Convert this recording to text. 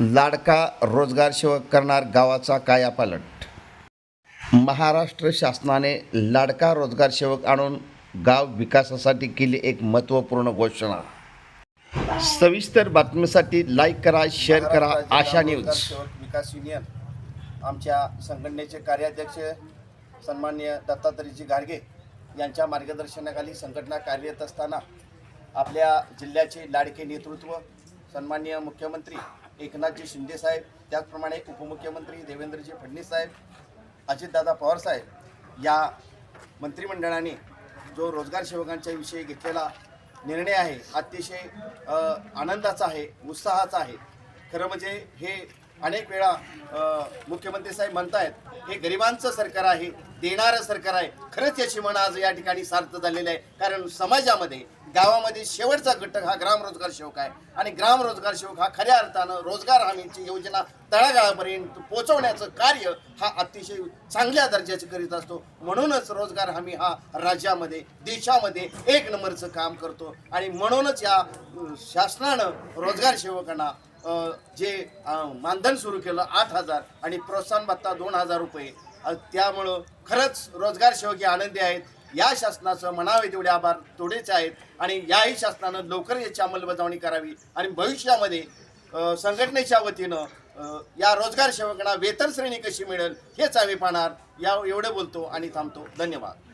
लाडका रोजगार सेवक करणार गावाचा कायापालट महाराष्ट्र शासनाने लाडका रोजगार सेवक आणून गाव विकासासाठी केली एक महत्त्वपूर्ण घोषणा. सविस्तर बातमीसाठी लाईक करा शेअर करा आशा न्यूज विकास युनियन आमच्या संघटनेचे कार्याध्यक्ष सन्माननीय दत्तात्रयजी गाडगे यांच्या मार्गदर्शनाखाली संघटना कार्यरत असताना आपल्या जिल्ह्याचे लाडके नेतृत्व सन्माननीय मुख्यमंत्री एकनाथजी शिंदेसाहेब त्याचप्रमाणे उपमुख्यमंत्री देवेंद्रजी फडणवीस साहेब अजितदादा पवारसाहेब या मंत्रिमंडळाने जो रोजगार सेवकांच्या विषयी घेतलेला निर्णय आहे अतिशय आनंदाचा आहे उत्साहाचा आहे. खरं म्हणजे हे अनेक वेळा मुख्यमंत्री साहेब म्हणतायत हे गरिबांचं सरकार आहे देणारं सरकार आहे. खरंच याची म्हण आज या ठिकाणी सार्थ झालेलं आहे. कारण समाजामध्ये गावामध्ये शेवटचा घटक हा ग्रामरोजगार सेवक आहे. आणि ग्रामरोजगार सेवक हा खऱ्या अर्थानं रोजगार हमीची योजना तळागाळापर्यंत पोहोचवण्याचं कार्य हा अतिशय चांगल्या दर्जाचे करीत असतो. म्हणूनच रोजगार हमी हा राज्यामध्ये देशामध्ये एक नंबरचं काम करतो. आणि म्हणूनच या शासनानं रोजगार सेवकांना जे मानधन सुरू केलं आठ हजार आणि प्रोत्साहन भत्ता दोन हजार रुपये. त्यामुळं खरंच रोजगार सेवक आनंदी आहेत. या शासनाचं म्हणावे तेवढे आभार थोडेच आहेत. आणि याही शासनानं लवकर याची अंमलबजावणी करावी. आणि भविष्यामध्ये संघटनेच्या वतीनं या रोजगार सेवकांना वेतन श्रेणी कशी मिळेल हेच आम्ही पाहणार. या एवढं बोलतो आणि थांबतो. धन्यवाद.